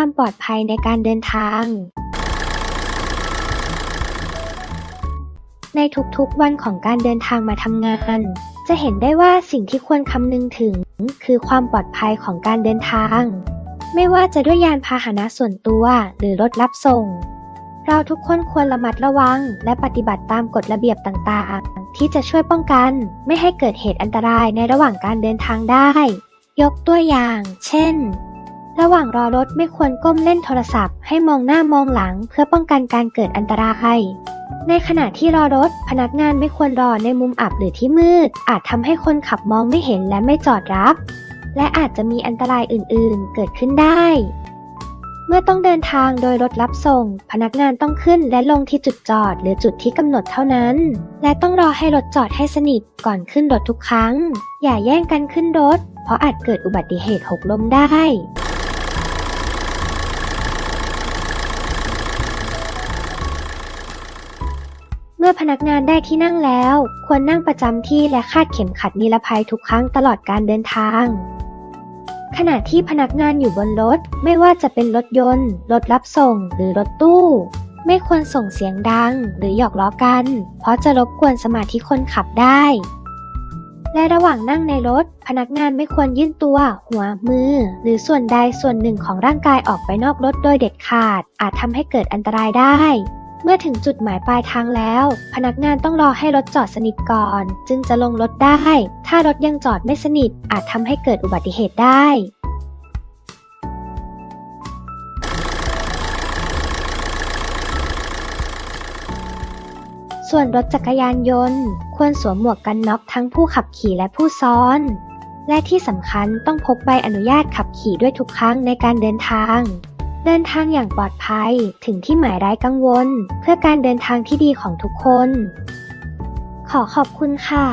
ความปลอดภัยในการเดินทาง ในทุกๆวันของการเดินทางมาทำงาน จะเห็นได้ว่าสิ่งที่ควรคำนึงถึง คือความปลอดภัยของการเดินทาง ไม่ว่าจะด้วยยานพาหนะส่วนตัวหรือรถรับส่ง เราทุกคนควรระมัดระวัง และปฏิบัติตามกฎระเบียบต่างๆ ที่จะช่วยป้องกัน ไม่ให้เกิดเหตุอันตรายในระหว่างการเดินทางได้ ยกตัวอย่าง เช่น ระหว่างรอรถไม่ควรก้มเล่นโทรศัพท์ ให้มองหน้ามองหลังเพื่อป้องกันการเกิดอันตรายในขณะที่รอรถ พนักงานไม่ควรรอในมุมอับหรือที่มืด อาจทำให้คนขับมองไม่เห็นและไม่จอดรับ และอาจจะมีอันตรายอื่นๆ เกิดขึ้นได้ เมื่อต้องเดินทางโดยรถรับส่ง พนักงานต้องขึ้นและลงที่จุดจอด หรือจุดที่กำหนดเท่านั้น และต้องรอให้รถจอดให้สนิทก่อนขึ้นรถทุกครั้ง อย่าแย่งกันขึ้นรถ เพราะอาจเกิดอุบัติเหตุหกล้มได้ มื่อพนักงานได้ที่นั่งแล้ว ควรนั่งประจำที่และคาดเข็มขัดนิรภัยทุกครั้งตลอดการเดินทาง ขณะที่พนักงานอยู่บนรถ ไม่ว่าจะเป็นรถยนต์ รถรับส่ง หรือรถตู้ ไม่ควรส่งเสียงดัง หรือหยอกล้อกัน เพราะจะรบกวนสมาธิคนขับได้ และระหว่างนั่งในรถ พนักงานไม่ควรยื่นตัว หัวมือ หรือส่วนใดส่วนหนึ่งของร่างกายออกไปนอกรถโดยเด็ดขาด อาจทำให้เกิดอันตรายได้ เมื่อถึงจุดหมายปลายทางแล้ว พนักงานต้องรอให้รถจอดสนิทก่อน จึงจะลงรถได้ ถ้ารถยังจอดไม่สนิท อาจทำให้เกิดอุบัติเหตุได้ส่วนรถจักรยานยนต์ ควรสวมหมวกกันน็อกทั้งผู้ขับขี่และผู้ซ้อน และที่สำคัญต้องพกใบอนุญาตขับขี่ด้วยทุกครั้งในการเดินทาง เดินทางอย่างปลอดภัยถึงที่หมายไร้กังวล เพื่อการเดินทางที่ดีของทุกคน ขอขอบคุณค่ะ